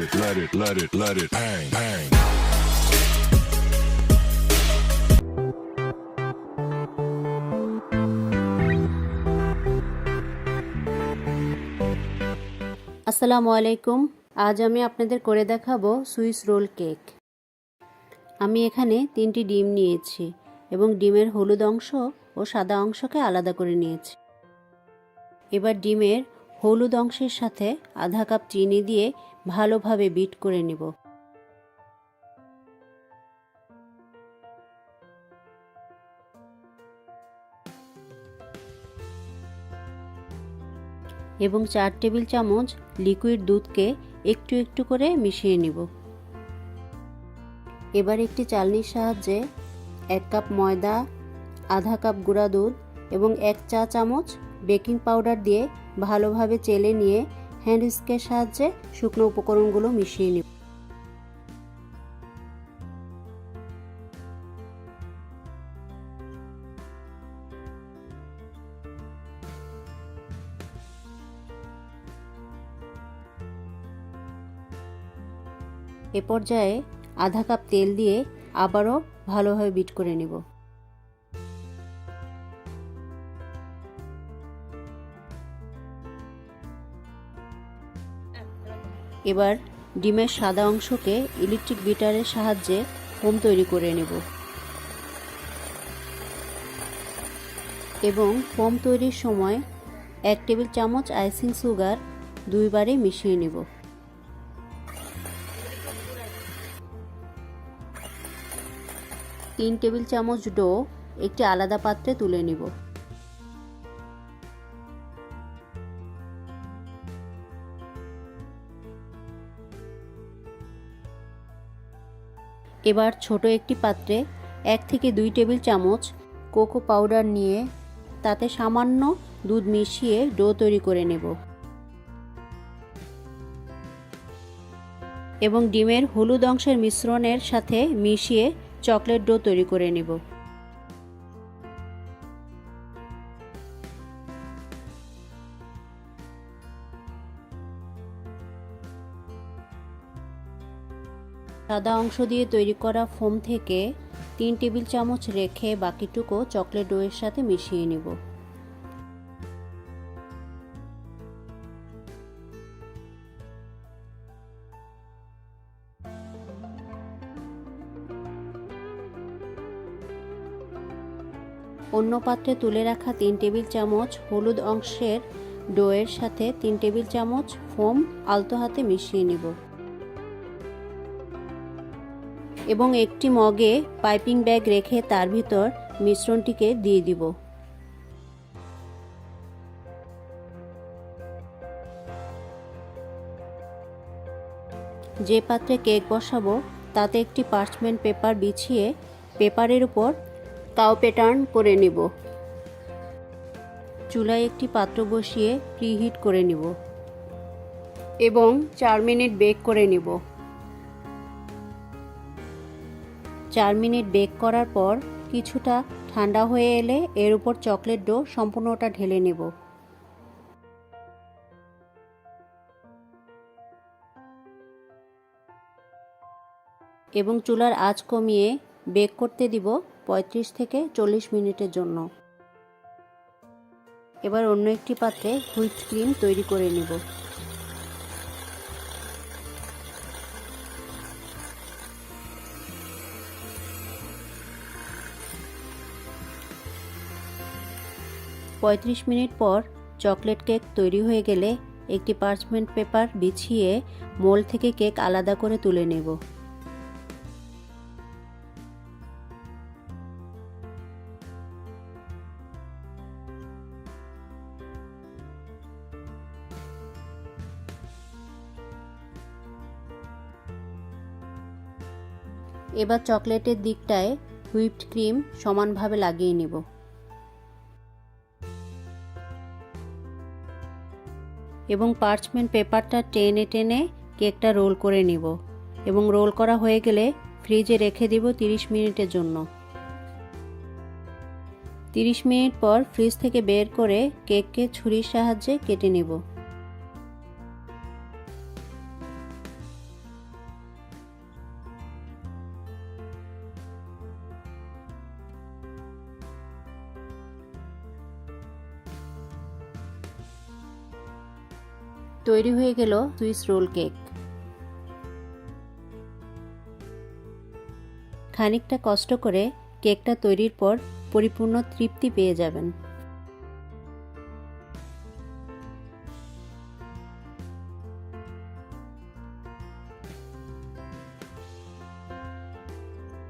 let it, let it, let it bang, bang. আসসালামু আলাইকুম। আজ আমি আপনাদের করে দেখাবো সুইস রোল কেক। আমি এখানে তিনটি ডিম নিয়েছি এবং ডিমের হলুদ অংশ ও সাদা অংশকে আলাদা করে নিয়েছি। এবার ডিমের হলুদ অংশের সাথে আধা কাপ চিনি দিয়ে ভালোভাবে বিট করে নেব। এবং চার টেবিল চামচ লিকুইড দুধকে একটু একটু করে মিশিয়ে নিব। এবার একটি চালনির সাহায্যে এক কাপ ময়দা, আধা কাপ গুঁড়া দুধ এবং এক চা চামচ বেকিং পাউডার দিয়ে ভালোভাবে চেলে নিয়ে হ্যান্ড উইস্কের সাহায্যে শুকনো উপকরণগুলো মিশিয়ে নিব। এ পর্যায়ে আধা কাপ তেল দিয়ে আবারও ভালোভাবে বিট করে নেব। এবার ডিমের সাদা অংশকে ইলেকট্রিক বিটারের সাহায্যে ফোম তৈরি করে নেব। এবং ফোম তৈরির সময় এক টেবিল চামচ আইসিং সুগার দুইবারে মিশিয়ে নেব। তিন টেবিল চামচ ডো একটি আলাদা পাত্রে তুলে নিব। এবার ছোট একটি পাত্রে এক থেকে দুই টেবিল চামচ কোকো পাউডার নিয়ে তাতে সামান্য দুধ মিশিয়ে ডো তৈরি করে নেব। এবং ডিমের হলুদ অংশের মিশ্রণের সাথে মিশিয়ে চকলেট ডো তৈরি করে নেব। সাদা অংশ দিয়ে তৈরি করা ফোম থেকে তিন টেবিল চামচ রেখে বাকিটুকু চকলেট ডোয়ের সাথে মিশিয়ে নেব। অন্য পাত্রে তুলে রাখা তিন টেবিল চামচ হলুদ অংশের ডোয়ের সাথে তিন টেবিল চামচ ফোম আলতো হাতে মিশিয়ে নেব। এবং একটি মগে পাইপিং ব্যাগ রেখে তার ভিতর মিশ্রণটিকে দিয়ে দিব। যে পাত্রে কেক বসাবো, তাতে একটি পার্চমেন্ট পেপার বিছিয়ে পেপারের উপর কাউ প্যাটার্ন করে নেব। চুলায় একটি পাত্র বসিয়ে প্রিহিট করে নিব এবং চার মিনিট বেক করে নিব। চার মিনিট বেক করার পর কিছুটা ঠান্ডা হয়ে এলে এর উপর চকলেট ডো সম্পূর্ণটা ঢেলে নেব। এবং চুলার আঁচ কমিয়ে বেক করতে দিব পঁয়ত্রিশ থেকে চল্লিশ মিনিটের জন্য। এবার অন্য একটি পাত্রে হুইপ ক্রিম তৈরি করে নেব। পঁয়ত্রিশ মিনিট পর চকলেট কেক তৈরি হয়ে গেলে একটি পার্চমেন্ট পেপার বিছিয়ে মোল থেকে কেক আলাদা করে তুলে নেব। এবার চকলেটের দিকটায় হুইপড ক্রিম সমানভাবে লাগিয়ে নেব। এবং পার্চমেন্ট পেপারটা টেনে টেনে কেকটা রোল করে নিব এবং রোল করা হয়ে গেলে ফ্রিজে রেখে দিব 30 মিনিটের জন্য। 30 মিনিট পর ফ্রিজ থেকে বের করে কেককে ছুরির সাহায্যে কেটে নেব। তৈরি হয়ে গেল সুইস রোল কেক। খানিকটা কষ্ট করে কেকটা তৈরির পর পরিপূর্ণ তৃপ্তি পেয়ে যাবেন।